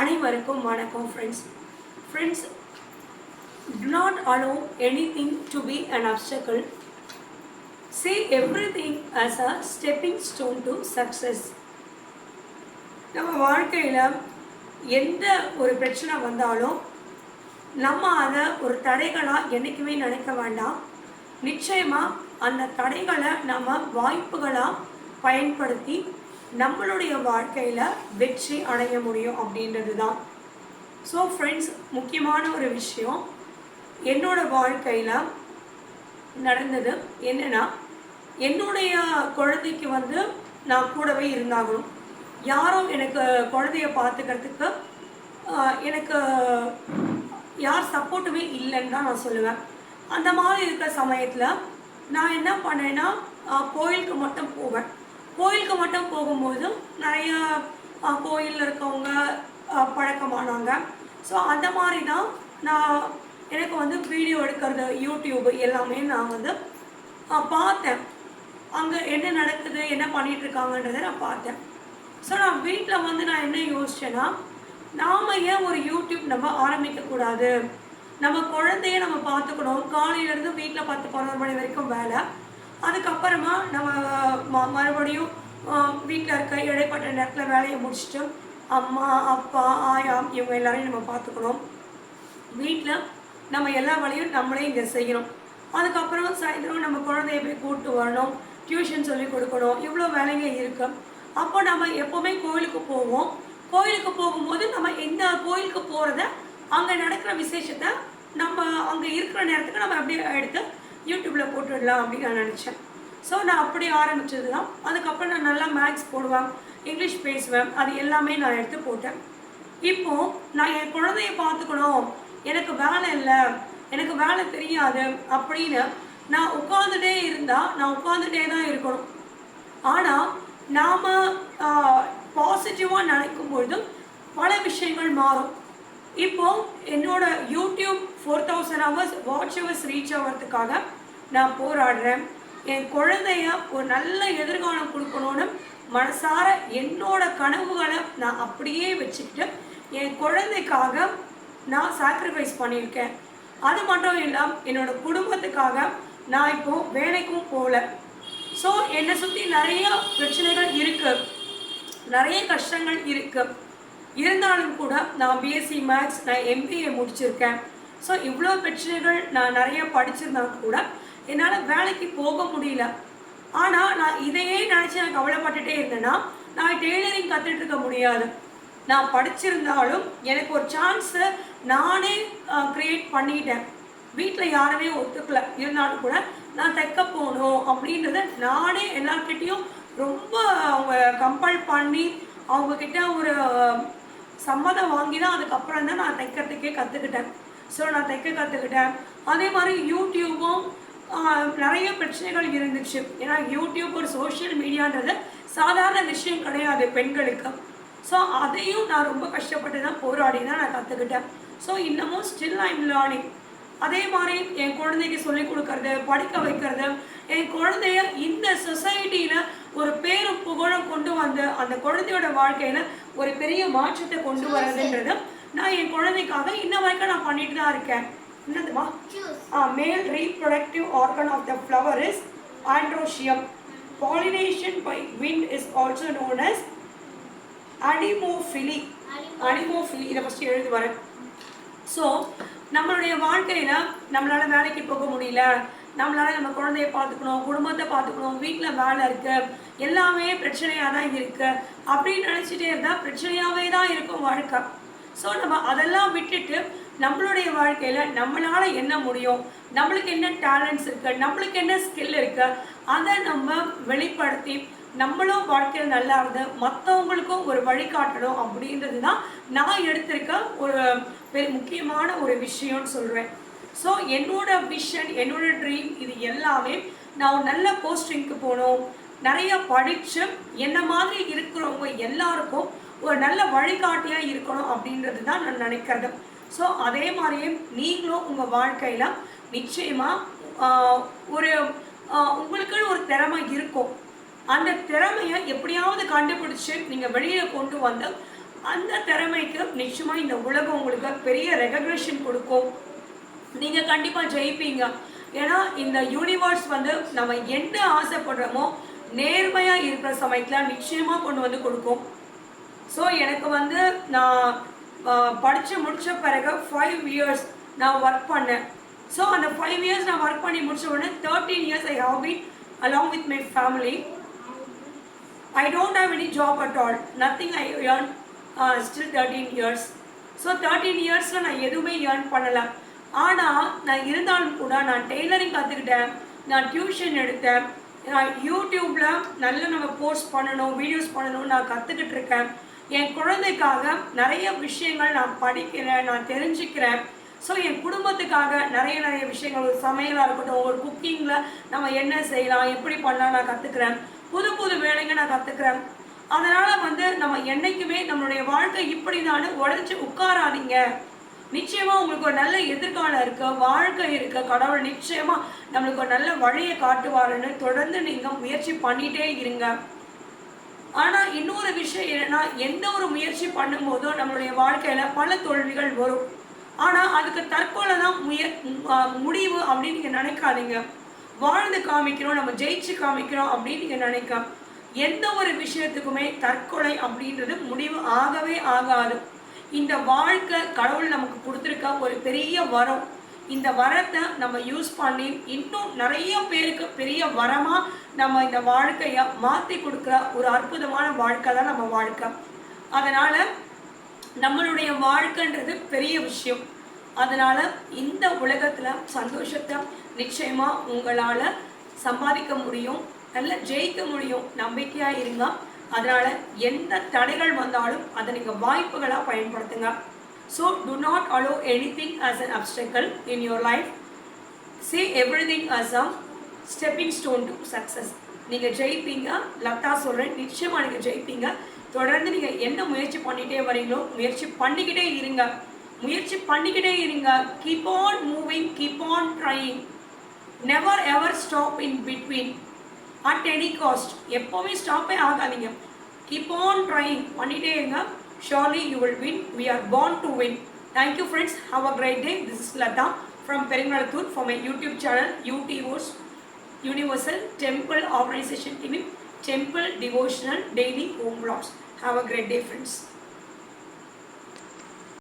அனைவருக்கும் வணக்கம் friends friends do not allow anything to be an obstacle say everything as a stepping stone to success நம்ம வாழ்க்கையில் எந்த ஒரு பிரச்சனை வந்தாலும் நம்ம அதை ஒரு தடைகளாக என்றைக்குமே நினைக்க வேண்டாம் நிச்சயமாக அந்த தடைகளை நம்ம வாய்ப்புகளாக பயன்படுத்தி நம்மளுடைய வாழ்க்கையில் வெற்றி அடைய முடியும் அப்படின்றது தான் ஸோ ஃப்ரெண்ட்ஸ் முக்கியமான ஒரு விஷயம் என்னோடய வாழ்க்கையில் நடந்தது என்னென்னா என்னுடைய குழந்தைக்கு வந்து நான் கூடவே இருந்தாகணும் யாரும் எனக்கு குழந்தைய பார்த்துக்கிறதுக்கு எனக்கு யார் சப்போர்ட்டுமே இல்லைன்னு தான் நான் சொல்லுவேன் அந்த மாதிரி இருக்கிற சமயத்தில் நான் என்ன பண்ணேன்னா கோயிலுக்கு மட்டும் போவேன் கோயிலுக்கு மட்டும் போகும்போதும் நிறைய கோயிலில் இருக்கவங்க பழக்கமானாங்க ஸோ அந்த மாதிரி தான் நான் எனக்கு வந்து வீடியோ எடுக்கிறது யூடியூப் எல்லாமே நான் வந்து பார்த்தேன் அங்கே என்ன நடக்குது என்ன பண்ணிகிட்ருக்காங்கன்றதை நான் பார்த்தேன் ஸோ நான் வீட்டில் வந்து நான் என்ன யோசித்தேன்னா நாம் ஏன் ஒரு யூடியூப் நம்ம ஆரம்பிக்கக்கூடாது நம்ம குழந்தைய நம்ம பார்த்துக்கணும் காலையிலேருந்து வீட்டில் பத்து பதினொரு மணி வரைக்கும் வேலை அதுக்கப்புறமா நம்ம மறுபடியும் வீட்டில் இருக்க இடைப்பட்ட நேரத்தில் வேலையை முடிச்சுட்டு அம்மா அப்பா ஆயா இவங்க எல்லாரையும் நம்ம பார்த்துக்கணும் வீட்டில் நம்ம எல்லா வேலையும் நம்மளே இங்கே செய்யணும் அதுக்கப்புறம் சாயந்தரம் நம்ம குழந்தைய போய் கூப்பிட்டு வரணும் டியூஷன் சொல்லி கொடுக்கணும் இவ்வளோ வேலைங்க இருக்குது அப்போ நம்ம எப்போவுமே கோயிலுக்கு போவோம் கோயிலுக்கு போகும்போது நம்ம எந்த கோயிலுக்கு போகிறத அங்கே நடக்கிற விசேஷத்தை நம்ம அங்கே இருக்கிற நேரத்துக்கு நம்ம அப்படியே எடுத்து யூடியூப்பில் போட்டுடலாம் அப்படின்னு நான் நினச்சேன் ஸோ நான் அப்படி ஆரம்பித்தது தான் அதுக்கப்புறம் நான் நல்லா மேக்ஸ் போடுவேன் இங்கிலீஷ் பேசுவேன் அது எல்லாமே நான் எடுத்து போட்டேன் இப்போது நான் என் குழந்தைய பார்த்துக்கணும் எனக்கு வேலை இல்லை எனக்கு வேலை தெரியாது அப்படின்னு நான் உட்காந்துட்டே இருந்தால் நான் உட்காந்துட்டே தான் இருக்கணும் ஆனால் நாம் பாசிட்டிவாக நினைக்கும் பொழுதும் பல விஷயங்கள் மாறும் இப்போது என்னோடய YouTube four thousand hours watch hours reach ஆகிறதுக்காக நான் போராடுறேன் என் குழந்தைய ஒரு நல்ல எதிர்காலம் கொடுக்கணும்னு மனசார என்னோட கனவுகளை நான் அப்படியே வச்சுக்கிட்டு என் குழந்தைக்காக நான் சாக்ரிஃபைஸ் பண்ணியிருக்கேன் அது மட்டும் இல்லாமல் என்னோட குடும்பத்துக்காக நான் இப்போது வேலைக்கும் போகல ஸோ என்னை சுற்றி நிறைய பிரச்சனைகள் இருக்குது நிறைய கஷ்டங்கள் இருக்குது இருந்தாலும் கூட நான் பிஎஸ்சி மேக்ஸ் நான் எம்பிஏ முடிச்சிருக்கேன் ஸோ இவ்வளோ பிரச்சனைகள் நான் நிறைய படிச்சிருந்தா கூட என்னால் வேலைக்கு போக முடியல ஆனால் நான் இதையே நினச்சி நான் கவலைப்பட்டுட்டே இருந்தேன்னா நான் டெய்லரிங் கற்றுட்டு இருக்க முடியாது நான் படிச்சிருந்தாலும் எனக்கு ஒரு சான்ஸை நானே க்ரியேட் பண்ணிட்டேன் வீட்டில் யாருமே ஒத்துக்கல இருந்தாலும் கூட நான் தைக்க போகணும் அப்படின்றத நானே எல்லார்கிட்டேயும் ரொம்ப அவங்க கம்பல் பண்ணி அவங்கக்கிட்ட ஒரு சம்மதம் வாங்கி தான் அதுக்கப்புறம் தான் நான் தைக்கிறதுக்கே கற்றுக்கிட்டேன் ஸோ நான் தைக்க கற்றுக்கிட்டேன் அதே மாதிரி யூடியூபும் நிறைய பிரச்சனைகள் இருந்துச்சு ஏன்னா யூடியூப் ஒரு சோஷியல் மீடியான்றது சாதாரண விஷயம் கிடையாது பெண்களுக்கு ஸோ அதையும் நான் ரொம்ப கஷ்டப்பட்டு தான் போராடி தான் நான் கற்றுக்கிட்டேன் ஸோ இன்னமும் ஸ்டில் ஐம் லேர்னிங் அதே மாதிரி என் குழந்தைக்கு சொல்லிக் கொடுக்கறது படிக்க வைக்கிறது என் குழந்தைய இந்த சொசைட்டியில் ஒரு பேரும் புகழும் கொண்டு வந்து அந்த குழந்தையோட வாழ்க்கையில் ஒரு பெரிய மாற்றத்தை கொண்டு வர்றதுன்றது நான் என் குழந்தைக்காக இன்ன வரைக்கும் நான் பண்ணிட்டு தான் இருக்கேன் என்னதுமா male reproductive organ of the flower is androecium pollination by wind is also known as anemophily anemophily இதை ஃபஸ்ட்டு எழுதி வரேன் ஸோ நம்மளுடைய வாழ்க்கையில் நம்மளால் வேலைக்கு போக முடியல நம்மளால் நம்ம குழந்தைய பார்த்துக்கணும் குடும்பத்தை பார்த்துக்கணும் வீட்டில் வேலை இருக்குது எல்லாமே பிரச்சனையாக தான் இருக்குது அப்படின்னு நினச்சிட்டே இருந்தால் பிரச்சனையாகவே தான் இருக்கும் வாழ்க்கை ஸோ நம்ம அதெல்லாம் விட்டுட்டு நம்மளுடைய வாழ்க்கையில் நம்மளால் என்ன முடியும் நம்மளுக்கு என்ன டேலண்ட்ஸ் இருக்குது நம்மளுக்கு என்ன ஸ்கில் இருக்குது அதை நம்ம வெளிப்படுத்தி நம்மளும் வாழ்க்கையில் நல்லா இருந்து மற்றவங்களுக்கும் ஒரு வழிகாட்டணும் அப்படின்றது தான் நான் எடுத்திருக்க ஒரு முக்கியமான ஒரு விஷயம்னு சொல்கிறேன் ஸோ என்னோட விஷன் என்னோட ட்ரீம் இது எல்லாமே நான் ஒரு நல்ல போஸ்டிங்க்கு போகணும் நிறைய படித்து என்ன மாதிரி இருக்கிறவங்க எல்லாருக்கும் ஒரு நல்ல வழிகாட்டியாக இருக்கணும் அப்படின்றது தான் நான் நினைக்கிறது ஸோ அதே மாதிரியே நீங்களும் உங்கள் வாழ்க்கையில் நிச்சயமாக ஒரு உங்களுக்குன்னு ஒரு திறமை இருக்கும் அந்த திறமையை எப்படியாவது கண்டுபிடிச்சி நீங்கள் வெளியே கொண்டு வந்து அந்த திறமைக்கு நிச்சயமாக இந்த உலகம் உங்களுக்கு பெரிய ரெகக்னேஷன் கொடுக்கும் நீங்கள் கண்டிப்பாக ஜெயிப்பீங்க ஏன்னா இந்த யூனிவர்ஸ் வந்து நம்ம என்ன ஆசைப்படுறோமோ நேர்மையாக இருக்கிற சமயத்தில் நிச்சயமாக கொண்டு வந்து கொடுக்கும் ஸோ எனக்கு வந்து நான் படித்து முடித்த பிறகு ஃபைவ் இயர்ஸ் நான் ஒர்க் பண்ணேன் ஸோ அந்த ஃபைவ் இயர்ஸ் நான் ஒர்க் பண்ணி முடிச்ச உடனே thirteen years I have been along with my family I don't have any job at all nothing I earn still thirteen years so thirteen இயர்ஸில் நான் எதுவுமே ஏர்ன் பண்ணலை ஆனால் நான் இருந்தாலும் கூட நான் டெய்லரிங் கற்றுக்கிட்டேன் நான் டியூஷன் எடுத்தேன் நான் யூடியூப்பில் நல்ல நம்ம போஸ்ட் பண்ணணும் வீடியோஸ் பண்ணணும் நான் கற்றுக்கிட்டு இருக்கேன் என் குழந்தைக்காக நிறைய விஷயங்கள் நான் படிக்கிறேன் நான் தெரிஞ்சுக்கிறேன் ஸோ என் குடும்பத்துக்காக நிறைய நிறைய விஷயங்கள் ஒரு சமையலாக இருக்கட்டும் ஒரு குக்கிங்கில் நம்ம என்ன செய்யலாம் எப்படி பண்ணலாம் நான் கற்றுக்கிறேன் புது புது வேலைங்க நான் கற்றுக்கிறேன் அதனால் வந்து நம்ம என்றைக்குமே நம்மளுடைய வாழ்க்கை இப்படி தான் உடச்சி உட்காராதீங்க நிச்சயமாக உங்களுக்கு ஒரு நல்ல எதிர்காலம் இருக்குது வாழ்க்கை இருக்குது கடவுள் நிச்சயமாக நம்மளுக்கு ஒரு நல்ல வழியை காட்டுவாருன்னு தொடர்ந்து நீங்கள் முயற்சி பண்ணிகிட்டே இருங்க ஆனால் இன்னொரு விஷயம் என்னன்னா எந்த ஒரு முயற்சி பண்ணும்போதோ நம்மளுடைய வாழ்க்கையில் பல தோல்விகள் வரும் ஆனால் அதுக்கு தற்கொலை தான் முய முடிவு அப்படின்னு நீங்கள் நினைக்காதீங்க வாழ்ந்து காமிக்கிறோம் நம்ம ஜெயிச்சு காமிக்கிறோம் அப்படின்னு நீங்கள் நினைக்க எந்த ஒரு விஷயத்துக்குமே தற்கொலை அப்படின்றது முடிவு ஆகவே ஆகாது இந்த வாழ்க்கை கடவுள் நமக்கு கொடுத்துருக்க ஒரு பெரிய வரம் இந்த வரத்தை நம்ம யூஸ் பண்ணி இன்னும் நிறைய பேருக்கு பெரிய வரமாக நம்ம இந்த வாழ்க்கையை மாற்றி கொடுக்குற ஒரு அற்புதமான வாழ்க்கை தான் நம்ம வாழ்க்கை அதனால் நம்மளுடைய வாழ்க்கைன்றது பெரிய விஷயம் அதனால் இந்த உலகத்தில் சந்தோஷத்தை நிச்சயமாக உங்களால் சம்பாதிக்க முடியும் நல்ல ஜெயிக்க முடியும் நம்பிக்கையாக இருந்தால் அதனால் எந்த தடைகள் வந்தாலும் அதை நீங்கள் வாய்ப்புகளாக பயன்படுத்துங்க So do not allow anything as an obstacle in your life. See everything as a stepping stone to success. நீங்கள் ஜெயிப்பீங்க லத்தா சொல்கிறேன் நிச்சயமாக நீங்கள் ஜெயிப்பீங்க தொடர்ந்து நீங்கள் என்ன முயற்சி பண்ணிகிட்டே வரீங்களோ முயற்சி பண்ணிக்கிட்டே இருங்க முயற்சி பண்ணிக்கிட்டே இருங்க keep on moving keep on trying never ever stop in between at any cost எப்போவுமே ஸ்டாப்பே ஆகாதீங்க கீப் ஆன் ட்ரையிங் பண்ணிகிட்டே இருங்க Surely you will win. We are born to win. Thank you, friends. Have a great day. This is Lata from Perumbarattur for my YouTube channel, UTO's Universal Temple Organization Team, Temple Devotional Daily Home Vlogs. Have a great day, friends.